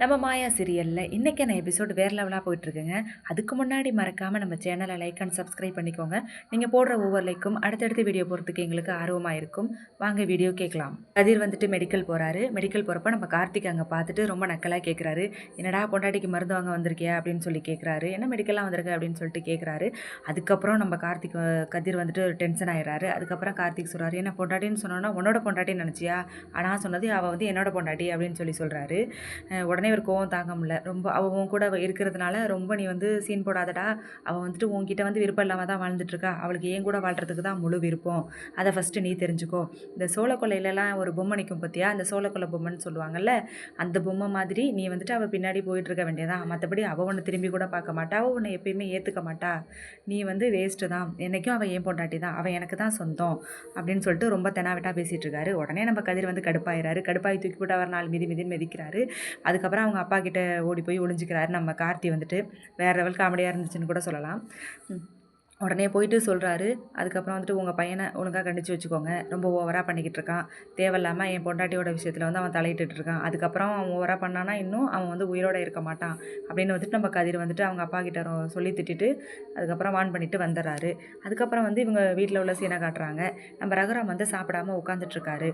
நம்ம மாயா சீரியலில் இன்றைக்கான எபிசோடு வேறு லெவலாக போயிட்டுருக்குங்க. அதுக்கு முன்னாடி மறக்காமல் நம்ம சேனலை லைக் அண்ட் சப்ஸ்கிரைப் பண்ணிக்கோங்க. நீங்கள் போடுற ஒவ்வொரு லைக்கும் அடுத்தடுத்த வீடியோ போகிறதுக்கு எங்களுக்கு ஆர்வமாக இருக்கும். வாங்க வீடியோ கேட்கலாம். கதிர் வந்துட்டு மெடிக்கல் போகிறாரு மெடிக்கல் போகிறப்ப நம்ம கார்த்திக் அங்கே பார்த்துட்டு ரொம்ப நக்கலாக கேட்குறாரு என்னடா பொண்டாட்டிக்கு மருந்து வாங்க வந்திருக்கியா? அப்படின்னு சொல்லி கேட்குறாரு என்ன மெடிக்கலாக வந்திருக்கு? அப்படின்னு சொல்லிட்டு கேட்குறாரு அதுக்கப்புறம் நம்ம கார்த்திக் கதிர் வந்துட்டு ஒரு டென்ஷன் ஆயிடுறாரு. அதுக்கப்புறம் கார்த்திக் சொல்கிறாரு என்ன பொண்டாட்டின்னு சொன்னோன்னா உன்னோட பொண்டாட்டின்னு நினச்சியா? ஆனால் சொன்னது அவள் வந்து என்னோட பொண்டாட்டி அப்படின்னு சொல்லி சொல்கிறாரு உடனே ஒரு கோவம் தாங்க முடியல ரொம்ப அவள் உன் கூட இருக்கிறதுனால ரொம்ப நீ வந்து சீன் போடாதடா அவள் வந்துட்டு உன்கிட்ட வந்து விருப்பம் இல்லாமல் தான் வாழ்ந்துட்டுருக்கா அவளுக்கு ஏன் கூட வாழ்கிறதுக்கு தான் முழு விருப்பம் அதை ஃபஸ்ட்டு நீ தெரிஞ்சுக்கோ இந்த சோளக்கொல்லையிலலாம் ஒரு பொம்மை நிற்கும் பார்த்தியா அந்த சோளக்கொல்லை பொம்மைன்னு சொல்லுவாங்கல்ல அந்த பொம்மை மாதிரி நீ வந்துட்டு அவள் பின்னாடி போயிட்டு இருக்க வேண்டியதான் மற்றபடி அவள் ஒன்று திரும்பி கூட பார்க்க மாட்டா அவள் உன்னை எப்பயுமே ஏற்றுக்க மாட்டா நீ வந்து வேஸ்ட்டு தான் என்றைக்கும் அவள் ஏன் பொண்டாட்டி தான் அவள் எனக்கு தான் சொந்தம் அப்படின்னு சொல்லிட்டு ரொம்ப தெனாவிட்டா பேசிகிட்டு இருக்காரு உடனே நம்ம கதிர் வந்து கடுப்பாயிறாரு கடுப்பாயி தூக்கி போட்டு அவர் நாள் மிதி மிதின்னு மிதிக்கிறாரு அதுக்கப்புறம் அவங்க அப்பா கிட்ட ஓடி போய் ஒளிஞ்சிக்கிறாரு நம்ம கார்த்தி வந்துட்டு வேறு லெவல் காமெடியாக இருந்துச்சுன்னு கூட சொல்லலாம் ம். உடனே போயிட்டு சொல்கிறாரு அதுக்கப்புறம் வந்துட்டு உங்கள் பையனை ஒழுங்காக கண்டிச்சு வச்சுக்கோங்க. ரொம்ப ஓவராக பண்ணிக்கிட்டு இருக்கான். தேவையில்லாமல் என் பொண்டாட்டியோட விஷயத்தில் வந்து அவன் தலையிட்டு இருக்கான். அதுக்கப்புறம் அவன் ஓவராக பண்ணானா இன்னும் அவன் வந்து உயிரோட இருக்க மாட்டான். அப்படின்னு வந்துட்டு நம்ம கதிர் வந்துட்டு அவங்க அப்பா கிட்ட சொல்லி திட்டிட்டு அதுக்கப்புறம் வான் பண்ணிட்டு வந்துடுறாரு. அதுக்கப்புறம் வந்து இவங்க வீட்டில் உள்ள சீனை காட்டுறாங்க. நம்ம ரகுராம் வந்து சாப்பிடாம உட்காந்துட்ருக்காரு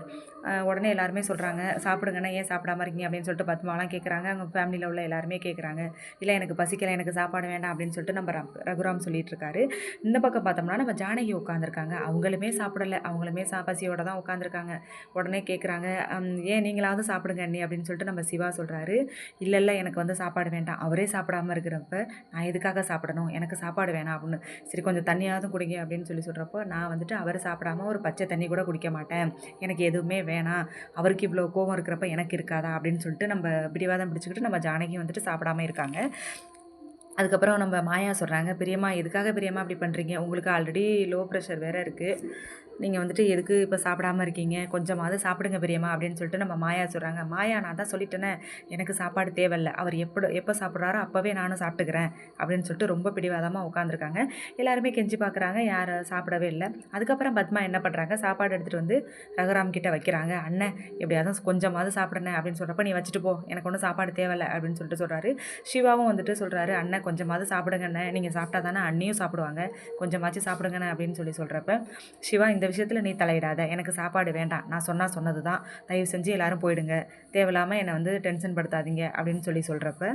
உடனே எல்லாருமே சொல்கிறாங்க சாப்பிடுங்கண்ணா ஏன் சாப்பிடாம இருக்கீங்க? அப்படின்னு சொல்லிட்டு பத்மாலாம் கேட்குறாங்க அவங்க ஃபேமிலியில் உள்ள எல்லாருமே கேட்குறாங்க இல்லை எனக்கு பசிக்கலை எனக்கு சாப்பாடு வேண்டாம் அப்படின்னு சொல்லிட்டு நம்ம ரகுராம் சொல்லிட்டு இருக்காரு. இந்த பக்கம் பார்த்தோம்னா நம்ம ஜானகி உட்காந்துருக்காங்க அவங்களுமே சாப்பிடல. அவங்களுமே சா பசியோட தான் உட்காந்துருக்காங்க உடனே கேட்குறாங்க ஏன் நீங்களாவது சாப்பிடுங்க அண்ணி? அப்படின்னு சொல்லிட்டு நம்ம சிவா சொல்கிறாரு இல்லை இல்லை எனக்கு வந்து சாப்பாடு வேண்டாம். அவரே சாப்பிடாம இருக்கிறப்ப நான் எதுக்காக சாப்பிடணும்? எனக்கு சாப்பாடு வேணாம் அப்படின்னு. சரி கொஞ்சம் தண்ணியாவது குடிங்க அப்படின்னு சொல்லி சொல்கிறப்போ நான் வந்துட்டு அவர் சாப்பிடாம ஒரு பச்சை தண்ணி கூட குடிக்க மாட்டேன். எனக்கு எதுவுமே வேணாம். அவருக்கு இவ்வளோ கோவம் இருக்கிறப்ப எனக்கு இருக்காதா? அப்படின்னு சொல்லிட்டு நம்ம பிடிவாதம் பிடிச்சிக்கிட்டு நம்ம ஜானகி வந்துட்டு சாப்பிடாம இருக்காங்க. அதுக்கப்புறம் நம்ம மாயா சொல்கிறாங்க பெரியம்மா எதுக்காக பெரியம்மா அப்படி பண்ணுறீங்க உங்களுக்கு ஆல்ரெடி லோ ப்ரெஷர் வேறு இருக்குது நீங்கள் வந்துட்டு எதுக்கு இப்போ சாப்பிடாம இருக்கீங்க? கொஞ்சமாவது சாப்பிடுங்க பெரியம்மா அப்படின்னு சொல்லிட்டு நம்ம மாயா சொல்கிறாங்க மாயா நான் தான் சொல்லிட்டேனே. எனக்கு சாப்பாடு தேவையில்ல. அவர் எப்போ எப்போ சாப்பிட்றாரோ அப்போவே நானும் சாப்பிட்டுக்கிறேன் அப்படின்னு சொல்லிட்டு ரொம்ப பிடிவாதமாக உட்காந்துருக்காங்க எல்லாருமே கெஞ்சி பார்க்குறாங்க யார் சாப்பிடவே இல்லை. அதுக்கப்புறம் பத்மா என்ன பண்ணுறாங்க சாப்பாடு எடுத்துகிட்டு வந்து ரகுராம் கிட்டே வைக்கிறாங்க. அண்ணன் எப்படியாவது கொஞ்சமாவது சாப்பிடுனே அப்படின்னு சொல்கிறப்ப நீ வச்சுட்டு போ. எனக்கு ஒன்றும் சாப்பாடு தேவையில்லை அப்படின்னு சொல்லிட்டு சொல்கிறாரு சிவாவும் வந்துட்டு சொல்கிறாரு அண்ணன் கொஞ்சமாவது சாப்பிடுங்கண்ணே. நீங்கள் சாப்பிட்டா தானே அண்ணியும் சாப்பிடுவாங்க. கொஞ்சமாச்சும் சாப்பிடுங்கண்ணே அப்படின்னு சொல்லி சொல்கிறப்ப சிவா இந்த இந்த விஷயத்தில் நீ தலையிடாத. எனக்கு சாப்பாடு வேண்டாம். நான் சொன்னால் சொன்னது தான் தயவு செஞ்சு எல்லோரும் போயிடுங்க. தேவையில்லாமல் என்னை வந்து டென்ஷன் படுத்தாதீங்க அப்படின்னு சொல்லி சொல்கிறப்ப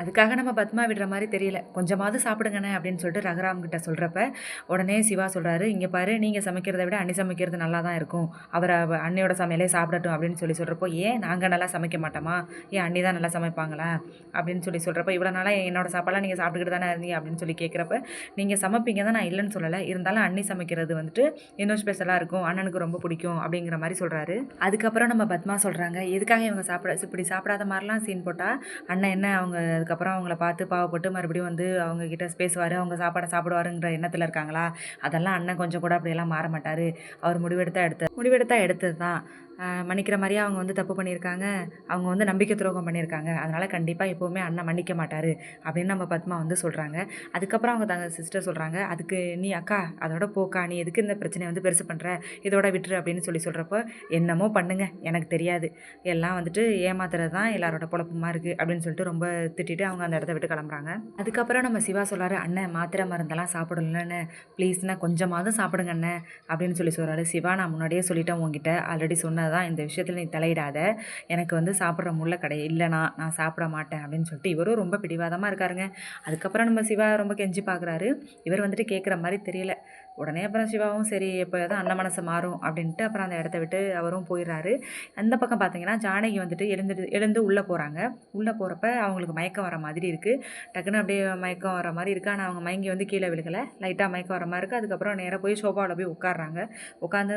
அதுக்காக நம்ம பத்மா விடுற மாதிரி தெரியல. கொஞ்சமாவது சாப்பிடுங்கண்ணே அப்படின்னு சொல்லிட்டு ரகுராம் கிட்ட சொல்கிறப்ப உடனே சிவா சொல்கிறாரு இங்கே பாரு நீங்கள் சமைக்கிறத விட அண்ணி சமைக்கிறது நல்லா தான் இருக்கும். அவர் அன்னையோட அண்ணியோட சமையலே சாப்பிடட்டும் அப்படின்னு சொல்லி சொல்கிறப்போ ஏன் நாங்கள் நல்லா சமைக்க மாட்டோமா? ஏன் அண்ணி தான் நல்லா சமைப்பாங்களா? அப்படின்னு சொல்லி சொல்கிறப்ப இவ்வளோ நாளாக என்னோட சாப்பாடெலாம் நீங்கள் சாப்பிட்டுக்கிட்டு தானே இருந்தீங்க? அப்படின்னு சொல்லி கேட்குறப்ப நீங்கள் சமைப்பீங்க தான் நான் இல்லைன்னு சொல்லலை. இருந்தாலும் அண்ணி சமைக்கிறது வந்துட்டு இன்னும் ஸ்பெஷலாக இருக்கும். அண்ணனுக்கு ரொம்ப பிடிக்கும் அப்படிங்கிற மாதிரி சொல்கிறாரு அதுக்கப்புறம் நம்ம பத்மா சொல்கிறாங்க எதுக்காக இவங்க சாப்பிட இப்படி சாப்பிடாத மாதிரிலாம் சீன் போட்டால் அண்ணன் என்ன அவங்க அதுக்கப்புறம் அவங்கள பார்த்து பாவப்பட்டு மறுபடியும் வந்து அவங்க கிட்ட பேசுவார் அவங்க சாப்பாடை சாப்பிடுவாருங்கிற எண்ணத்தில் இருக்காங்களா? அதெல்லாம் அண்ணன் கொஞ்சம் கூட அப்படியெல்லாம் மாற மாட்டார். அவர் முடிவெடுத்தா எடுத்த முடிவெடுத்தா எடுத்தது தான் மன்னிக்கிற மாதிரியே அவங்க வந்து தப்பு பண்ணியிருக்காங்க. அவங்க வந்து நம்பிக்கை துரோகம் பண்ணியிருக்காங்க. அதனால் கண்டிப்பாக எப்போவுமே அண்ணன் மன்னிக்க மாட்டார் அப்படின்னு நம்ம பத்மா வந்து சொல்கிறாங்க அதுக்கப்புறம் அவங்க தங்க சிஸ்டர் சொல்கிறாங்க அதுக்கு நீ அக்கா அதோட போக்கா நீ எதுக்கு இந்த பிரச்சனையை வந்து பெருசு பண்ணுற இதோட விட்டுரு அப்படின்னு சொல்லி சொல்கிறப்போ என்னமோ பண்ணுங்க எனக்கு தெரியாது. எல்லாம் வந்துட்டு ஏமாத்துறது தான் எல்லாரோட குழப்பமாக இருக்குது அப்படின்னு சொல்லிட்டு ரொம்ப திட்டிட்டு அவங்க அந்த இடத்த விட்டு கிளம்புறாங்க. அதுக்கப்புறம் நம்ம சிவா சொல்கிறாரு அண்ணன் மாத்திரை மருந்தெல்லாம் சாப்பிடலன்னு ப்ளீஸ்ண்ணே கொஞ்சமாவது சாப்பிடுங்க அண்ணன் அப்படின்னு சொல்லி சொல்கிறாரு சிவா நான் முன்னாடியே சொல்லிட்டேன் உங்ககிட்ட ஆல்ரெடி சொன்னது தான் இந்த விஷயத்தில் நீ தலையிடாத. எனக்கு வந்து சாப்பிட்ற முள்ள கடை இல்லைனா நான் சாப்பிட மாட்டேன் அப்படின்னு சொல்லிட்டு இவரும் ரொம்ப பிடிவாதமாக இருக்காருங்க. அதுக்கப்புறம் நம்ம சிவா ரொம்ப கெஞ்சி பார்க்குறாரு இவர் வந்துட்டு கேட்குற மாதிரி தெரியல. உடனே அப்புறம் சிவாவும் சரி இப்போ தான் அண்ணன் மனசு மாறும் அப்படின்ட்டு அப்புறம் அந்த இடத்த விட்டு அவரும் போயிடுறாரு. அந்த பக்கம் பார்த்தீங்கன்னா ஜானகி வந்துட்டு எழுந்துட்டு எழுந்து உள்ளே போகிறாங்க உள்ளே போகிறப்ப அவங்களுக்கு மயக்கம் வர மாதிரி இருக்குது டக்குன்னு அப்படியே மயக்கம் வர மாதிரி இருக்குது ஆனால் அவங்க மயங்கி வந்து கீழே விழுகலை. லைட்டாக மயக்கம் வர மாதிரி இருக்குது அதுக்கப்புறம் நேராக போய் சோஃபாவில் போய் உட்காடுறாங்க உட்காந்து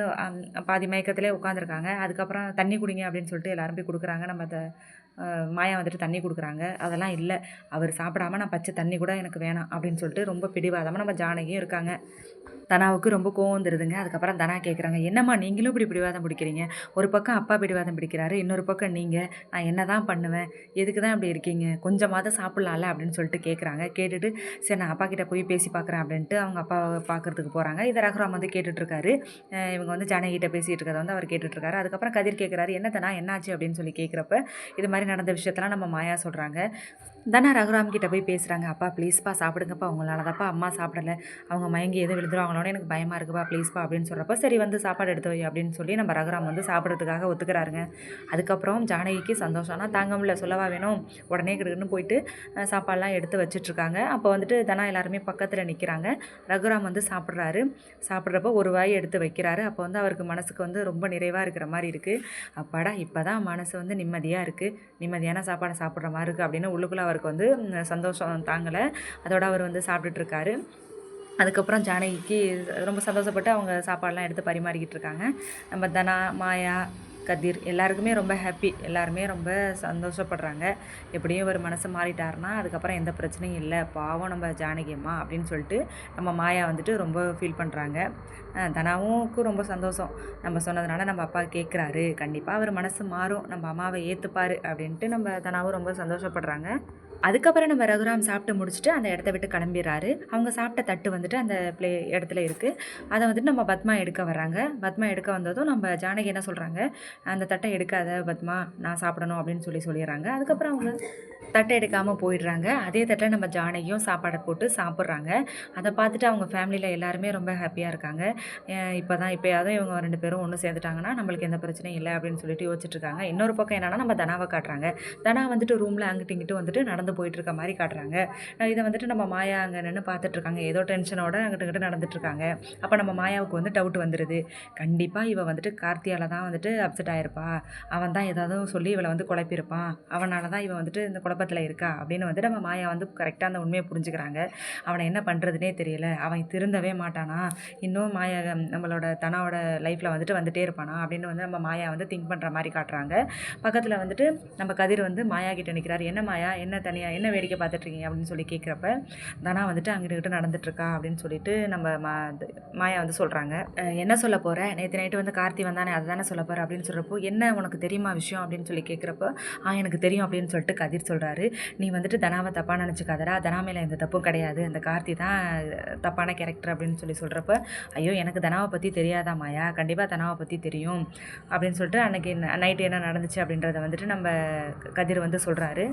பாதி மயக்கத்திலே உட்காந்துருக்காங்க அதுக்கப்புறம் தண்ணி குடிங்க அப்படின்னு சொல்லிட்டு எல்லாரும் போய் கொடுக்குறாங்க. நம்ம அதை மாயா வந்துட்டு தண்ணி கொடுக்குறாங்க. அதெல்லாம் இல்லை. அவர் சாப்பிடாம நான் பச்சை தண்ணி கூட எனக்கு வேணாம் அப்படின்னு சொல்லிட்டு ரொம்ப பிடிவாதமாக நம்ம ஜானகியும் இருக்காங்க. தனாவுக்கு ரொம்ப கோவம் வந்துடுதுங்க அதுக்கப்புறம் தனா கேட்குறாங்க என்னம்மா நீங்களும் இப்படி பிடிவாதம் பிடிக்கிறீங்க? ஒரு பக்கம் அப்பா பிடிவாதம் பிடிக்கிறாரு இன்னொரு பக்கம் நீங்கள் நான் என்ன தான் பண்ணுவேன்? எதுக்கு தான் இப்படி இருக்கீங்க? கொஞ்சமாவது சாப்பிட்லாம்ல? அப்படின்னு சொல்லிட்டு கேட்குறாங்க கேட்டுட்டு சரி நான் அப்பா கிட்டே போய் பேசி பார்க்குறேன் அப்படின்ட்டு அவங்க அப்பாவை பார்க்குறதுக்கு போகிறாங்க இதை ரகுராம் வந்து கேட்டுட்ருக்காரு. இவங்க வந்து ஜானகிட்ட பேசிகிட்டு இருக்கிறத வந்து அவர் கேட்டுட்ருக்காரு. அதுக்கப்புறம் கதிர் கேட்குறாரு என்ன தனா என்னாச்சு? அப்படின்னு சொல்லி கேட்குறப்ப இது மாதிரி நடந்த விஷயத்தெல்லாம் நம்ம மாயா சொல்கிறாங்க தனா ரகுராம் கிட்ட போய் பேசுகிறாங்க அப்பா ப்ளீஸ்ப்பா சாப்பிடுங்கப்பா. உங்களால் தான்ப்பா அம்மா சாப்பிடலை. அவங்க மயங்கி எதுவும் விழுந்துருவாங்களோன்னு எனக்கு பயமாக இருக்குப்பா. ப்ளீஸ்ப்பா அப்படின்னு சொல்கிறப்ப சரி வந்து சாப்பாடு எடுத்து வை அப்படின்னு சொல்லி நம்ம ரகுராம் வந்து சாப்பிட்றதுக்காக ஒத்துக்கிறாருங்க. அதுக்கப்புறம் ஜானகிக்கு சந்தோஷம்னா தாங்க முடியல. சொல்லவா வேணும்? உடனே கிடுக்குன்னு போயிட்டு சாப்பாடெலாம் எடுத்து வச்சிட்ருக்காங்க. அப்போ வந்துட்டு தனா எல்லாருமே பக்கத்தில் நிற்கிறாங்க ரகுராம் வந்து சாப்பிட்றாரு. சாப்பிட்றப்ப ஒரு வாய் எடுத்து வைக்கிறாரு. அப்போ வந்து அவருக்கு மனசுக்கு வந்து ரொம்ப நிறைவாக இருக்கிற மாதிரி இருக்குது அப்பாடா இப்போ தான் மனசு வந்து நிம்மதியாக இருக்குது நிம்மதியான சாப்பாடை சாப்பிட்ற மாதிரி இருக்குது அப்படின்னு உள்ளுக்குள்ளே அவருக்கு வந்து சந்தோஷம் தாங்கலை. அதோட அவர் வந்து சாப்பிட்டுட்டு இருக்காரு அதுக்கப்புறம் ஜானகிக்கு ரொம்ப சந்தோஷப்பட்டு அவங்க சாப்பாடெலாம் எடுத்து பரிமாறிக்கிட்டு இருக்காங்க நம்ம தனா மாயா கதிர் எல்லாருக்குமே ரொம்ப ஹாப்பி எல்லாருமே ரொம்ப சந்தோஷப்படுறாங்க. எப்படியும் ஒரு மனசு மாறிட்டாருன்னா அதுக்கப்புறம் எந்த பிரச்சனையும் இல்லை. பாவம் நம்ம ஜானகி அம்மா அப்படின்னு சொல்லிட்டு நம்ம மாயா வந்துட்டு ரொம்ப ஃபீல் பண்ணுறாங்க தனாவுக்கும் ரொம்ப சந்தோஷம். நம்ம சொன்னதுனால நம்ம அப்பா கேட்குறாரு கண்டிப்பாக அவர் மனசு மாறும். நம்ம அம்மாவை ஏற்றுப்பார் அப்படின்ட்டு நம்ம தனாவும் ரொம்ப சந்தோஷப்படுறாங்க. அதுக்கப்புறம் நம்ம ரகுராம் சாப்பிட்டு முடிச்சுட்டு அந்த இடத்த விட்டு கிளம்பிடுறாரு. அவங்க சாப்பிட்ட தட்டு வந்துட்டு அந்த ப்ளே இடத்துல இருக்குது அதை வந்துட்டு நம்ம பத்மா எடுக்க வர்றாங்க. பத்மா எடுக்க வந்ததும் நம்ம ஜானகி என்ன சொல்கிறாங்க அந்த தட்டை எடுக்காத பத்மா நான் சாப்பிடணும் அப்படின்னு சொல்லி சொல்லிடுறாங்க. அதுக்கப்புறம் அவங்க தட்டை எடுக்காமல் போயிடுறாங்க. அதே தட்டில் நம்ம ஜானகியும் சாப்பாடை போட்டு சாப்பிட்றாங்க. அதை பார்த்துட்டு அவங்க ஃபேமிலியில் எல்லாருமே ரொம்ப ஹாப்பியாக இருக்காங்க. இப்போ தான் இப்போயாவது இவங்க ரெண்டு பேரும் ஒன்று சேர்ந்துட்டாங்கன்னா நம்மளுக்கு எந்த பிரச்சனையும் இல்லை அப்படின்னு சொல்லிட்டு யோசிச்சுட்டு இருக்காங்க. இன்னொரு பக்கம் என்னென்னா நம்ம தனாவை காட்டுறாங்க. தனா வந்துட்டு ரூமில் அங்கிட்டு இங்கிட்டு வந்துட்டு நடந்து போயிட்டு இருக்க மாதிரி காட்டுறாங்க. நான் இதை வந்துட்டு நம்ம மாயா அங்கே நின்று பார்த்துட்டு இருக்காங்க ஏதோ டென்ஷனோட அங்கிட்ட கிட்ட நடந்துட்டு இருக்காங்க அப்போ நம்ம மாயாவுக்கு வந்து டவுட் வந்துடுது கண்டிப்பாக இவள் வந்துட்டு கார்த்தியால தான் வந்துட்டு அப்செட் ஆயிருப்பா. அவன் தான் ஏதாவது சொல்லி இவளை வந்து குழப்பியிருப்பான். அவனால தான் இவன் வந்துட்டு இந்த குழப்பத்தில் இருக்கா அப்படின்னு வந்து நம்ம மாயா வந்து கரெக்டாக அந்த உண்மையை புரிஞ்சுக்கிறாங்க. அவனை என்ன பண்ணுறதுனே தெரியல. அவன் திருந்தவே மாட்டானா? இன்னும் மாயா நம்மளோட தனாவோட லைஃப்பில் வந்துட்டு வந்துட்டே இருப்பானா? அப்படின்னு வந்து நம்ம மாயா வந்து திங்க் பண்ணுற மாதிரி காட்டுறாங்க. பக்கத்தில் வந்துட்டு நம்ம கதிர் வந்து மாயா கிட்ட நிற்கிறார் என்ன மாயா? என்ன தனியாக என்ன வேடிக்கை பார்த்துட்ருக்கீங்க அப்படின்னு சொல்லி கேட்குறப்ப தனா வந்துட்டு அங்கிட்டு நடந்துட்டுருக்கா அப்படின்னு சொல்லிட்டு நம்ம மா மாயா வந்து சொல்கிறாங்க என்ன சொல்ல போகிற நேற்று நைட்டு வந்து கார்த்தி வந்தானே அதை தானே சொல்ல போகிற அப்படின்னு சொல்கிறப்போ என்ன உனக்கு தெரியுமா விஷயம்? அப்படின்னு சொல்லி கேட்குறப்போ ஆ எனக்கு தெரியும் அப்படின்னு சொல்லிட்டு கதிர் சொல்கிறாரு நீ வந்துட்டு தனாவை தப்பாக நினச்சிக்காதடா. தனா மேலே எந்த தப்பும் கிடையாது. அந்த கார்த்தி தான் தப்பான கேரக்டர் அப்படின்னு சொல்லி சொல்கிறப்ப ஐயோ எனக்கு தனாவை பற்றி தெரியாதா மாயா? கண்டிப்பாக தனாவை பற்றி தெரியும் அப்படின்னு சொல்லிட்டு அன்னைக்கு நைட்டு என்ன நடந்துச்சு அப்படின்றத வந்துட்டு நம்ம கதிர் வந்து சொல்கிறாரு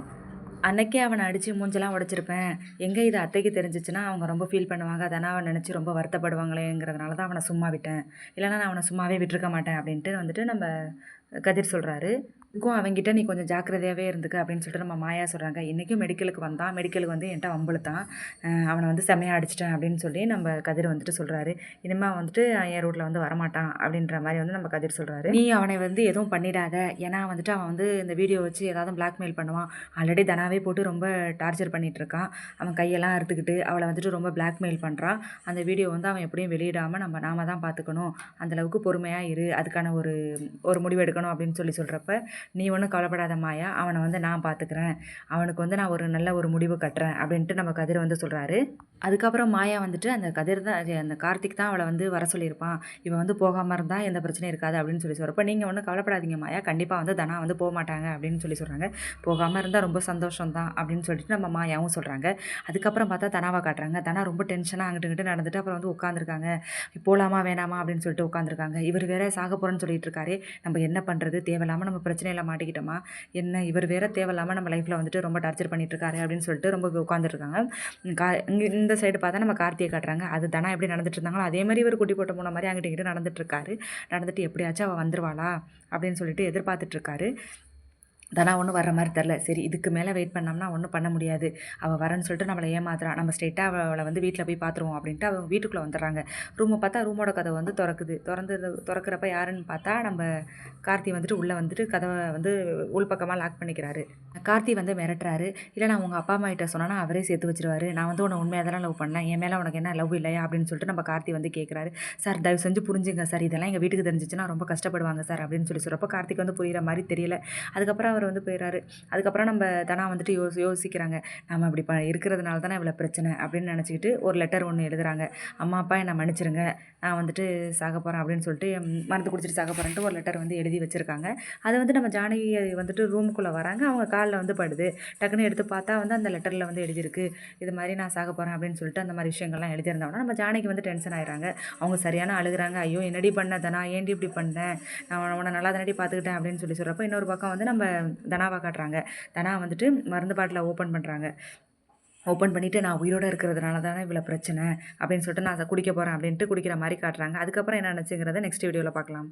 அன்னைக்கே அவனை அடித்து மூஞ்செல்லாம் உடச்சிருப்பேன். எங்கே இது அத்தைக்கு தெரிஞ்சிச்சுன்னா அவங்க ரொம்ப ஃபீல் பண்ணுவாங்க. அதனால் அவன் நினச்சி ரொம்ப வருத்தப்படுவாங்களேங்கிறதுனால தான் அவனை சும்மா விட்டேன். இல்லைன்னா நான் அவனை சும்மாவே விட்டுருக்க மாட்டேன் அப்படின்ட்டு வந்துட்டு நம்ம கதிர் சொல்கிறாரு இதுக்கும் அவங்ககிட்ட நீ கொஞ்சம் ஜாக்கிரதையாகவே இருந்துக்க அப்படின்னு சொல்லிட்டு நம்ம மாயா சொல்கிறாங்க இன்றைக்கும் மெடிக்கலுக்கு வந்தான். மெடிக்கலுக்கு வந்து என்கிட்ட வம்பளுத்தான் அவனை வந்து செமையாக அடிச்சிட்டேன் அப்படின்னு சொல்லி நம்ம கதிர் வந்துட்டு சொல்கிறாரு இனிமேல் வந்துட்டு என் ரூட்டில் வந்து வரமாட்டான் அப்படின்ற மாதிரி வந்து நம்ம கதிர் சொல்கிறாரு நீ அவனை வந்து எதுவும் பண்ணிடாத. ஏன்னா வந்துட்டு அவன் வந்து இந்த வீடியோ வச்சு ஏதாவது பிளாக்மெயில் பண்ணுவான். ஆல்ரெடி தனாவே போட்டு ரொம்ப டார்ச்சர் பண்ணிகிட்டு இருக்கான். அவன் கையெல்லாம் அறுத்துக்கிட்டு அவளை வந்துட்டு ரொம்ப பிளாக்மெயில் பண்ணுறான் அந்த வீடியோ வந்து அவன் எப்படியும் வெளியிடாமல் நம்ம நாம தான் பார்த்துக்கணும். அந்தளவுக்கு பொறுமையாக இரு. அதுக்கான ஒரு ஒரு முடிவு எடுக்கணும் அப்படின்னு சொல்லி சொல்கிறப்ப நீ ஒன்றும் கவலைப்படாத மாயா அவனை வந்து நான் பார்த்துக்கிறேன் அவனுக்கு வந்து நான் ஒரு நல்ல ஒரு முடிவு கட்டுறேன் அப்படின்ட்டு நம்ம கதிர் வந்து சொல்கிறாரு அதுக்கப்புறம் மாயா வந்துட்டு அந்த கதிர் தான் அது அந்த கார்த்திக் தான் அவளை வந்து வர சொல்லியிருப்பான். இவன் வந்து போகாமல் இருந்தால் எந்த பிரச்சனையும் இருக்காது அப்படின்னு சொல்லி சொல்கிறப்ப நீங்கள் ஒன்றும் கவலைப்படாதீங்க மாயா. கண்டிப்பாக வந்து தனா வந்து போக மாட்டாங்க அப்படின்னு சொல்லி சொல்கிறாங்க போகாமல் இருந்தால் ரொம்ப சந்தோஷம் தான் அப்படின்னு சொல்லிட்டு நம்ம மாயாவும் சொல்கிறாங்க அதுக்கப்புறம் பார்த்தா தனாவை காட்டுறாங்க. தனா ரொம்ப டென்ஷனாக அங்கிட்டு இங்கிட்டு நடந்துட்டு அப்புறம் வந்து உட்காந்துருக்காங்க போகலாமா வேணாமா அப்படின்னு சொல்லிட்டு உட்காந்துருக்காங்க இவர் வேற சாக போகிறேன்னு சொல்லிட்டு இருக்காரு நம்ம என்ன பண்ணுறது தேவையில்லாமல் நம்ம பிரச்சனை பிரச்சனையில் மாட்டிக்கிட்டோமா? என்ன இவர் வேற தேவையில்லாமல் நம்ம லைஃப்பில் வந்துட்டு ரொம்ப டார்ச்சர் பண்ணிட்டு இருக்காரு அப்படின்னு சொல்லிட்டு ரொம்ப உட்காந்துருக்காங்க கா இங்கே இந்த சைடு பார்த்தா நம்ம கார்த்தியை காட்டுறாங்க. அது தானே எப்படி நடந்துட்டு இருந்தாங்களோ அதே மாதிரி இவர் குட்டி போட்ட போன மாதிரி அங்கிட்ட இங்கிட்ட நடந்துட்டு இருக்காரு நடந்துட்டு எப்படியாச்சும் அவள் வந்துருவாளா அப்படின்னு சொல்லிட்டு எதிர்பார்த்துட்ருக்காரு தனா ஒன்றும் வர மாதிரி தெரில சரி இதுக்கு மேலே வெயிட் பண்ணோம்னா ஒன்றும் பண்ண முடியாது. அவள் வரேன்னு சொல்லிட்டு நம்மளை ஏமாத்துறா. நம்ம ஸ்ட்ரெயிட்டாக அவளை வந்து வீட்டில் போய் பார்த்துருவோம் அப்படின்ட்டு அவங்க வீட்டுக்குள்ளே வந்துடுறாங்க. ரூமை பார்த்தா ரூமோட கதவை வந்து திறக்குது. திறந்து திறக்கிறப்ப யாருன்னு பார்த்தா நம்ம கார்த்தி வந்துட்டு உள்ளே வந்துட்டு கதவை வந்து உள்பக்கமாக லாக் பண்ணிக்கிறாரு. கார்த்தி வந்து மிரட்டுறாரு. இல்லை நான் உங்கள் அப்பா அம்மா கிட்ட சொன்னால் அவரே சேர்த்து வச்சிருவாரு. நான் வந்து உன்னை உண்மையாக தானே லவ் பண்ணேன். என் மேலே உனக்கு என்ன லவ் இல்லையா அப்படின்னு சொல்லிட்டு நம்ம கார்த்தி வந்து கேட்குறாரு சார் தயவு செஞ்சு புரிஞ்சுங்க சார். இதெல்லாம் எங்கள் வீட்டுக்கு தெரிஞ்சிச்சுன்னா ரொம்ப கஷ்டப்படுவாங்க சார் அப்படின்னு சொல்லி சொல்கிறப்ப கார்த்திக் வந்து புரிகிற மாதிரி தெரியல. அதுக்கப்புறம் அவர் வந்து போயிடுறாரு அதுக்கப்புறம் நம்ம தனா வந்துட்டு யோசி யோசிக்கிறாங்க. நம்ம இப்படி ப இருக்கிறதுனால தானே இவ்வளோ பிரச்சனை? அப்படின்னு நினச்சிக்கிட்டு ஒரு லெட்டர் ஒன்று எழுதுறாங்க. அம்மா அப்பா என்னை மன்னிச்சிருங்க. நான் வந்துட்டு சாக போகிறேன் அப்படின்னு சொல்லிட்டு மருந்து குடிச்சிட்டு சாக போகிறேன்ட்டு ஒரு லெட்டர் வந்து எழுதி வச்சுருக்காங்க. அதை வந்து நம்ம ஜானகி வந்துட்டு ரூமுக்குள்ளே வராங்க. அவங்க காலில் வந்து படுது. டக்குன்னு எடுத்து பார்த்தா வந்து அந்த லெட்டரில் வந்து எழுதியிருக்கு. இது மாதிரி நான் சாக போகிறேன் அப்படின்னு சொல்லிட்டு அந்த மாதிரி விஷயங்கள்லாம் எழுதியிருந்தோம்னா நம்ம ஜானகி வந்து டென்ஷன் ஆயிடுறாங்க அவங்க சரியான அழுகுறாங்க. ஐயோ என்னடி பண்ண தனா? ஏன்டி இப்படி பண்ணேன் நான் உன்னை- நல்லா தானடி பார்த்துக்கிட்டேன் அப்படின்னு சொல்லி சொல்கிறப்ப இன்னொரு பக்கம் வந்து நம்ம தனாவை காட்டுறாங்க. தனா வந்துட்டு மருந்து பாட்டில் ஓப்பன் பண்ணுறாங்க ஓப்பன் பண்ணிவிட்டு நான் உயிரோடு இருக்கிறதுனால தானே இவ்வளோ பிரச்சனை அப்படின்னு சொல்லிட்டு நான் அதை குடிக்க போகிறேன் அப்படின்ட்டு குடிக்கிற மாதிரி காட்டுறாங்க. அதுக்கப்புறம் என்ன நினச்சிங்கிறத நெக்ஸ்ட் வீடியோவில் பார்க்கலாம்.